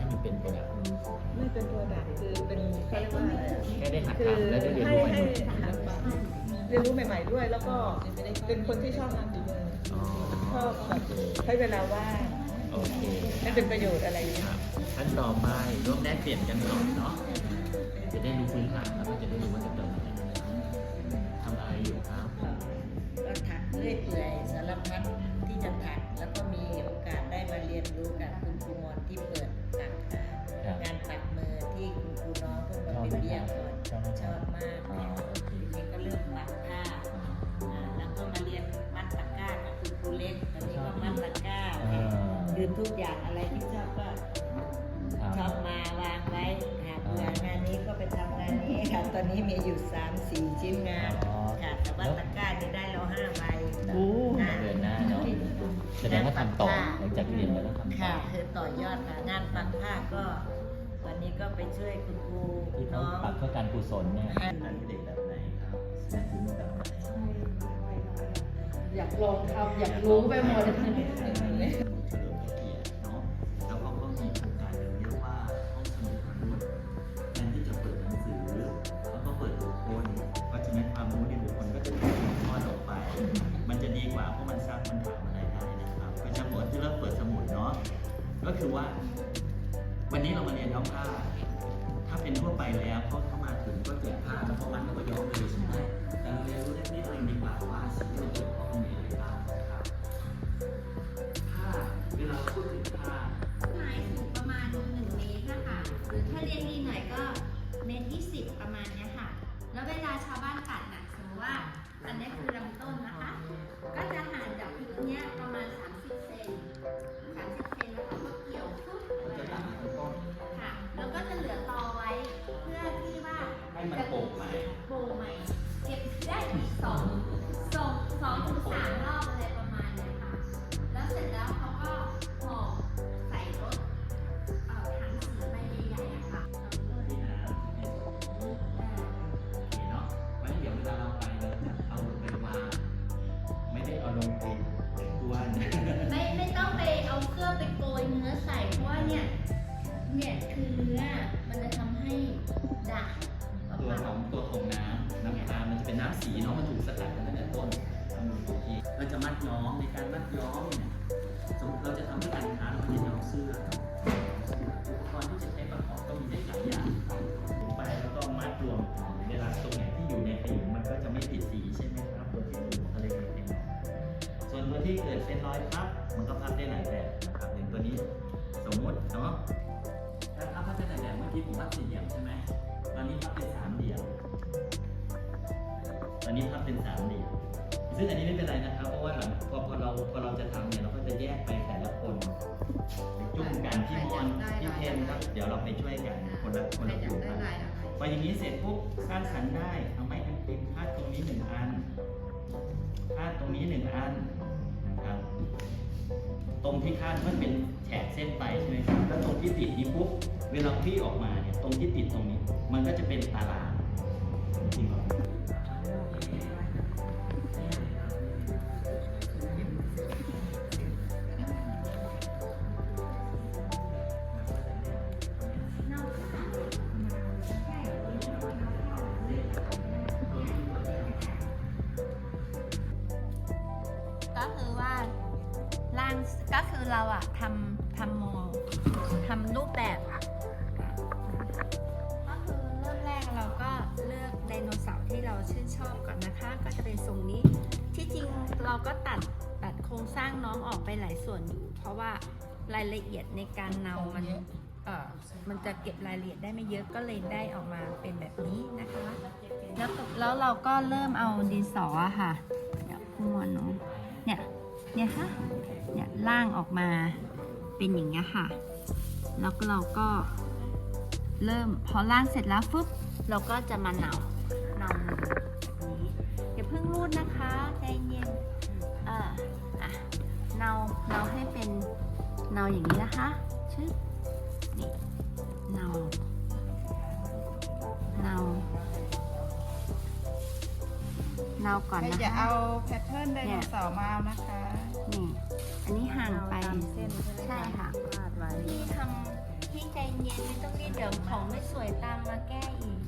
ช่นไปต่อยอดให้มันเป็นโปรดักต์ไม่เป็นตัวดักคือเป็นเขาเรียกว่าอะไรอะแค่ได้หัดคือทำและได้เรียนให้รู้ใหม่ให้เรียนรู้ใหม่ ๆ ด้วย แล้วก็เป็นคนที่ชอบงานฝีมืออ๋อชอบแบบใช้เวลาว่างโอเคให้เป็นประโยชน์อะไรอย่างคเงี้ยรับขั้นต่อไปร่วมแลกเปลี่ยนกันหน่อยเนาะจะได้รู้พื้นฐานแล้วก็จะได้รู้ว่าจะ คือทุกอย่างอะไรที่ชอบก็ชอบมาวางไว้หากเบื่องานนี้ก็ไปทำงานนี้ค่ะ ตอนนี้มีอยู่สามสี่ชิ้นงานอ๋อ ค่ะแต่ว่าตะกร้านี่ได้แล้วห้าใบ โอ้ เดือนหน้าเนาะแสดงว่าทำต่อหลังจากเรียนแล้วทำต่อ ค่ะคือต่อยอดค่ะงานปักผ้าก็ วันนี้ก็ไปช่วยคุณครูที่เขาน้องปักเพื่อการกุศลเนี่ยค่ะงานเด็กแบบไหนครับแสดงถึงแบบไหนอยากลองทำอยากรู้ไปหมด เฉลิมะมันซักมันถามอะไรได้นะครับก็จะเหมือนที่เริ่มเปิดสมุดเนาะก็คือว่า วันนี้เรามาเรียนย้อมผ้า ถ้าเป็นทั่วไปแล้วเขาเข้ามาถึงก็แจกผ้าแล้วพอมันก็ย้อมเลยใช่ไหมแต่เราเรียนรู้เล็กนิดนึงดีกว่าว่าสิ่งที่มันเกี่ยวข้องมีอะไรบ้างนะครับผ้าเวลาพูดถึงผ้าไม้สูงประมาณหนึ่งเมตรนะคะหรือถ้าเรียนดีหน่อยก็เมตรยี่สิบประมาณเนี้ยค่ะ แล้วเวลาชาวบ้านตัดน่ะสมมติว่าอันนี้คือลำต้นนะคะ ก็จะ ไซึ่งอันนี้ไม่เป็นไรนะครับ เพราะว่าหลังพอพอเราพอเราจะทำเนี่ยเราก็จะแยกไปแต่ละคนไปจุ่มกันพี่มอนพี่เทนครับเดี๋ยวเราไปช่วยกันคนละคนละกลุ่มกันพออย่างนี้เสร็จปุ๊บสร้างสรรค์ได้เอาไม้อันเป็นคาดตรงนี้หนึ่งอันคาดตรงนี้หนึ่งอันครับตรงที่คาดมันเป็นแฉกเส้นไปใช่ไหมครับแล้วตรงที่ติดนี้ปุ๊บเวลาพี่ออกมาเนี่ยตรงที่ติดตรงนี้ มันก็จะเป็นตารางจริงเหรอางก็คือเราอะทำทำโมทำรูปแบบอะก็คือเริ่มแรกเราก็เลือกไดโนเสาร์ที่เราชื่นชอบก่อนนะคะ ก็จะเป็นทรงนี้ที่จริงเราก็ตัดตัดโครงสร้างน้องออกไปหลายส่วนอยู่ เพราะว่ารายละเอียดในการเนามันเออมันจะเก็บรายละเอียดได้ไม่เยอะก็เลยได้ออกมาเป็นแบบนี้นะคะ แล้วแล้วเราก็เริ่มเอาดินสอค่ะเดี๋ยวคุณมอนเนาะเนี่ยเนี่ยค่ะ เนี่ยล่างออกมาเป็นอย่างเงี้ยค่ะ แล้วเราก็เริ่มพอล่างเสร็จแล้วฟึบเราก็จะมาเหนาเหนาอแบบนี้อย่าเพิ่งรูดนะคะใจเย็นเอออะเนาเนาให้เป็นเนาอย่างนี้นะคะชึบนี่เนาเนาเนาก่อนนะจะคะเอาแพทเทิร์นไดโนเสาร์มานะคะามเส้นใช่ไหมใช่ค่ะ วาดไว้ พี่ทำพี่ใจเย็นไม่ต้องรีบเดี๋ยวของไม่สวยตามมาแก้อีก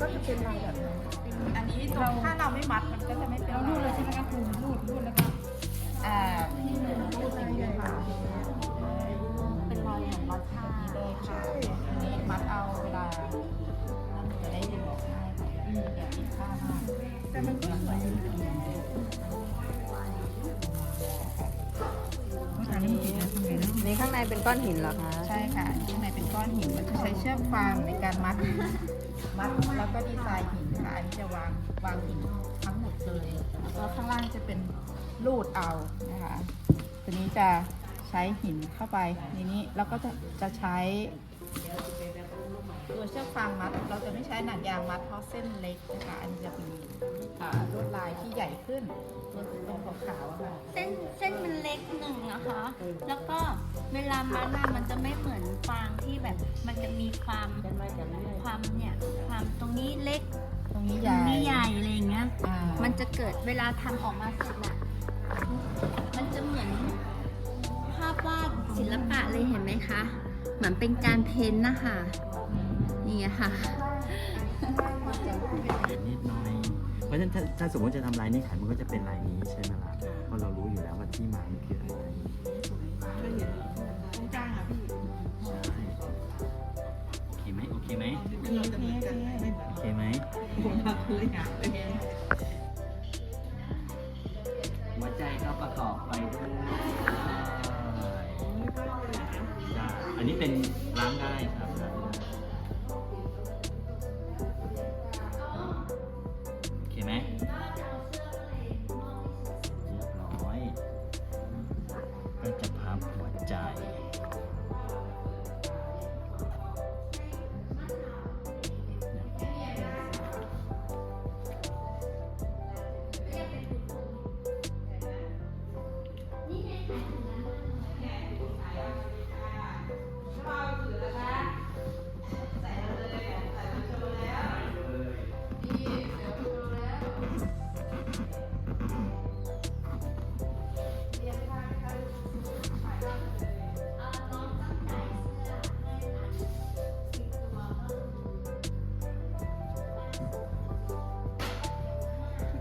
ก็จะเป็นลายแบบนี้อันนี้ตรงถ้าเราไม่มัดมันก็จะไม่เป็นเรูดเลยใช่ไหมคะครูรูดรูดแล้วก็อ่ารูดอย่างนี้เลยค่ะเป็นรอยเหมือนรอยผ้าเลยค่ะนนี้มัดเอาเวลานั่นจะได้ดึงออกง่ายค่ะอย่าปิดผ้ามากแต่มันก็สวยอยู่นะนี่ข้างในเป็นก้อนหินเหรอคะ ใช่ค่ะ ข้างในเป็นก้อนหิน มันจะใช้เชือกฟางในการมัด มัดแล้วก็ดีไซน์หินค่ะอันนี้จะวางวางหินทั้งหมดเลยแล้วก็ข้างล่างจะเป็นรูดเอานะคะตัวนี้จะใช้หินเข้าไปในนี้แล้วก็จะจะใช้ ตัวเชือกฟางมัด เราจะไม่ใช้หนังยางมัดเพราะเส้นเล็กนะคะอันนี้จะมีอ่าลวดลายที่ใหญ่ขึ้นตัวตรงขาวๆอะค่ะเส้นเส้นมันเล็กหนึ่งนะคะ แล้วก็เวลามัดอะมันจะไม่เหมือนฟางที่แบบ มันจะมีความเป็นมาจากนี่ความเนี่ย ความตรงนี้เล็กตรงนี้ตใหรญ่งนี้ใหญ่อะไรอย่างเงี้ย อ่ามันจะเกิดเวลาทำออกมาเสร็จอะมันจะเหมือนภาพวาดศิลปะเลยเห็นไหมคะ เหมือนเป็นการเพ้นท์นะคะนี่ไงค่ะนิดหน่อย เพราะฉะนั้นถ้าถ้าสมมติจะทำลายนี้ขันมันก็จะเป็นลายนี้ใช่ไหมล่ะเพราะเรารู้อยู่แล้วว่าที่มามันคืออะไรตรงกลางอะพี่ใช่โอเคไหมโอเคไหมเราจะเหมือนกันไหมโอเคไหมผมมาคุยอะหัว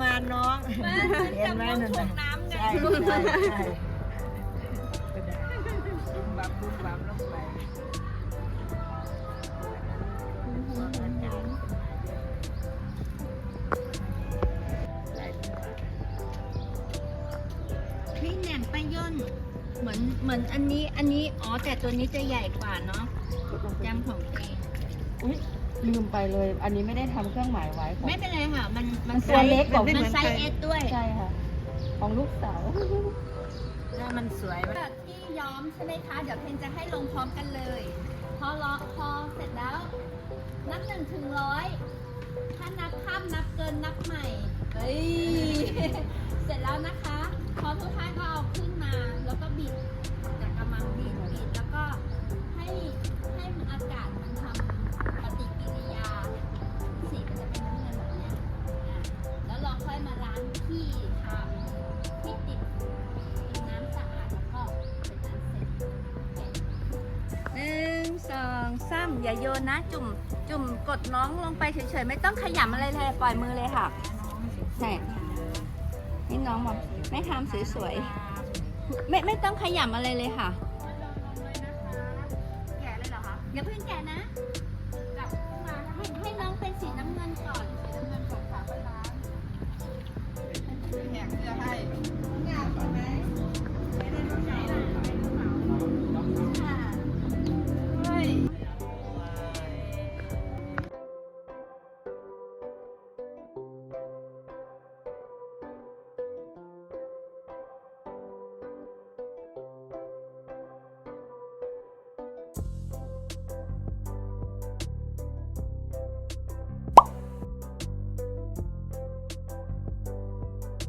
มาน้องมาเห็นไหมจับน้องนั่นถ่วงน้ำไงใช่ใช่ พี่แหนมปลาย่นเหมือนเหมือนอันนี้อันนี้อ๋อแต่ตัวนี้จะใหญ่กว่าเนาะจำของเองลืมไปเลย อันนี้ไม่ได้ทำเครื่องหมายไว้ของไม่เป็นไรค่ะ มันมันตัวเล็กกว่า มันไซส์เอสด้วยใช่ค่ะ ของลูกสาวแล้วมันสวยไหมที่ย้อมใช่ไหมคะเดี๋ยวเพนจะให้ลงพร้อมกันเลย พอเลาะพอเสร็จแล้ว นับหนึ่งถึงร้อยถ้านับข้ามนับเกินนับใหม่เฮ้ย เสร็จแล้วนะคะ พอทุกท่ายก็เอาขึ้นมาแล้วก็บิดจากกำมังบิดบิดแล้วก็ให้ให้อากาศมันทำปฏิกิริยาสีมันจะเป็นน้ำเงินแบบนี้แล้วเราค่อยมาล้างที่ทำที่ติดติดน้ำสะอาดแล้วก็เป็นอันเสร็จหนึ่งสองสามอย่าโยนนะ จุ่มจุ่มกดน้องลงไปเฉยๆ ไม่ต้องขยำอะไรเลย ปล่อยมือเลยค่ะใช่ น้องแบบไม่ทำสวยๆไม่ไม่ต้องขยำอะไรเลยค่ะแกะเลยเหรอคะอย่าเพิ่งแกะนะจับขึ้นมาถ้าให้ให้น้องเป็นสีน้ำเงินก่อนสีน้ำเงินก่อนค่ะค่อยล้างแหกเกลือให้